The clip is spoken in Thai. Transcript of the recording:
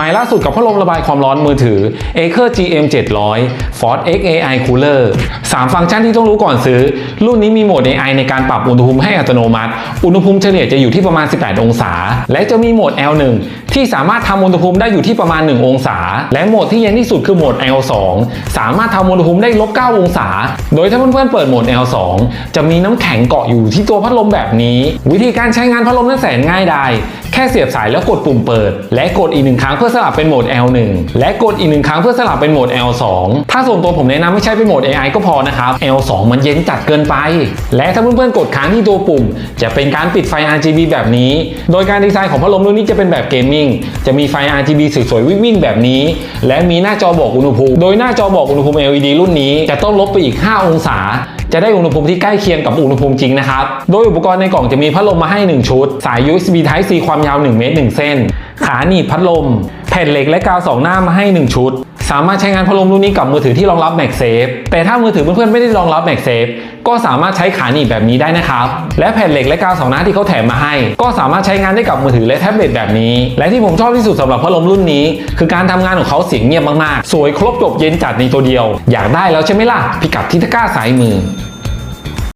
ม่ล่าสุดกับพัดลมระบายความร้อนมือถือ Acer GM 700 Force X AI Cooler 3 ฟังก์ชันที่ต้องรู้ก่อนซื้อ รุ่นนี้มีโหมด AI ในการปรับอุณหภูมิให้อัตโนมัติ อุณหภูมิเฉลี่ยจะอยู่ที่ประมาณ 18 องศา และจะมีโหมด L1 ที่สามารถทำอุณหภูมิได้อยู่ที่ประมาณ 1 องศา และโหมดที่เย็นที่สุดคือโหมด L2 สามารถทำอุณหภูมิได้ลบ 9 องศา โดยถ้าเพื่อนๆเปิดโหมด L2 จะมีน้ำแข็งเกาะอยู่ที่ตัวพัดลมแบบนี้ วิธีการใช้งานพัดลมนั้นแสนง่ายดาย ค่เสียบสายแล้วกดปุ่มเปิด และกดอีกหนึ่งครั้งเพื่อสลับเป็นโหมด L1 และกดอีกหนึ่งครั้งเพื่อสลับเป็นโหมด L2 ถ้าส่วนตัวผมแนะนำไม่ใช่เป็นโหมด AI ก็พอนะครับ L2 มันเย็นจัดเกินไป และถ้าเพื่อนๆกดค้างที่ตัวปุ่ม จะเป็นการปิดไฟ RGB แบบนี้ โดยการดีไซน์ของพัดลมรุ่นนี้จะเป็นแบบเกมมิ่งจะมีไฟ RGB สวยๆวิ่งๆแบบนี้ และมีหน้าจอบอกอุณหภูมิ โดยหน้าจอบอกอุณหภูมิ LED รุ่นนี้จะต้องลบไปอีก 5 องศา จะได้อุณหภูมิที่ใกล้เคียงกับอุณหภูมิจริงนะครับ โดยอุปกรณ์ในกล่องจะมีพัดลมมาให้ 1 ชุด สาย USB Type C ความยาว 1 เมตร 1 เส้น ขาหนีบพัดลม แผ่นเหล็กและกาวสองหน้ามาให้ 1 ชุด สามารถใช้งานพัดลมรุ่นนี้กับมือถือที่รองรับ MagSafe แต่ถ้ามือถือเพื่อนๆไม่ได้รองรับ MagSafe ก็สามารถใช้ขาหนีบแบบนี้ได้นะครับ และแผ่นเหล็กและกาวสองหน้าที่เขาแถมมาให้ ก็สามารถใช้งานได้กับมือถือและแท็บเล็ตแบบนี้ และที่ผมชอบที่สุดสำหรับพัดลมรุ่นนี้ คือการทำงานของเขาเสียงเงียบมากๆ สวยครบจบเย็นจัดในตัวเดียว อยากได้แล้วใช่ไหมล่ะพิกัดที่ตะกร้าสายมือ